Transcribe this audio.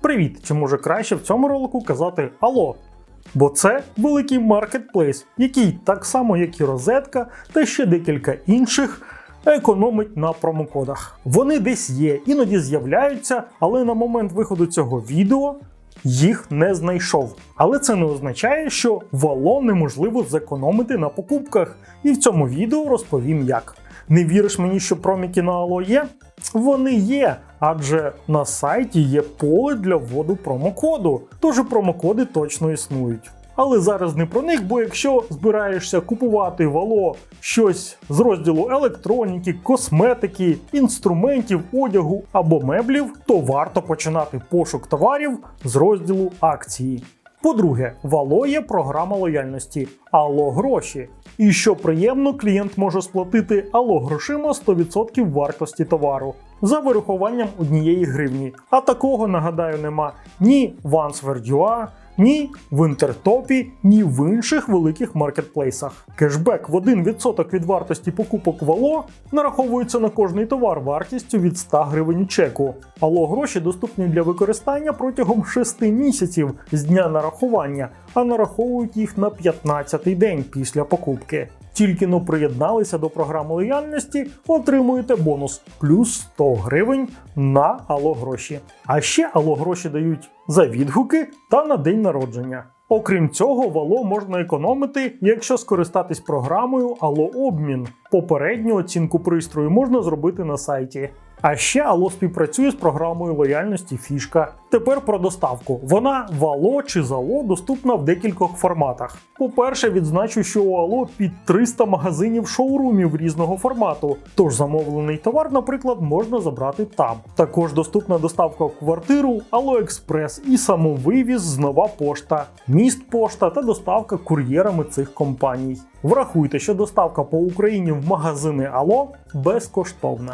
Привіт! Чи може краще в цьому ролику казати Алло? Бо це великий маркетплейс, який так само, як і розетка, та ще декілька інших. Економить на промокодах. Вони десь є, іноді з'являються, але на момент виходу цього відео їх не знайшов. Але це не означає, що вало неможливо зекономити на покупках. І в цьому відео розповім як. Не віриш мені, що проміки на Ало є? Вони є, адже на сайті є поле для вводу промокоду, тож промокоди точно існують. Але зараз не про них, бо якщо збираєшся купувати вало щось з розділу електроніки, косметики, інструментів, одягу або меблів, то варто починати пошук товарів з розділу акції. По-друге, Вало є програма лояльності Алло гроші. І що приємно, клієнт може сплатити Алло грошима 100% вартості товару за вирахуванням однієї гривні. А такого, нагадаю, нема ні в Answer.ua, ні в Інтертопі, ні в інших великих маркетплейсах. Кешбек в 1% від вартості покупок Вало нараховується на кожний товар вартістю від 100 гривень чеку. Алло гроші доступні для використання протягом 6 місяців з дня нарахування, а нараховують їх на 15-й день після покупки. Тільки но приєдналися до програми лояльності, отримуєте бонус плюс 100 гривень на алогроші. А ще алогроші дають за відгуки та на день народження. Окрім цього, вало можна економити, якщо скористатись програмою Алообмін. Попередню оцінку пристрою можна зробити на сайті. А ще Алло співпрацює з програмою лояльності Фішка. Тепер про доставку. Вона в Алло чи з Алло доступна в декількох форматах. По-перше, відзначу, що у Алло під 300 магазинів шоурумів різного формату. Тож замовлений товар, наприклад, можна забрати там. Також доступна доставка в квартиру, Алло Експрес і самовивіз з нова пошта, міст пошта та доставка кур'єрами цих компаній. Врахуйте, що доставка по Україні в магазини Алло безкоштовна.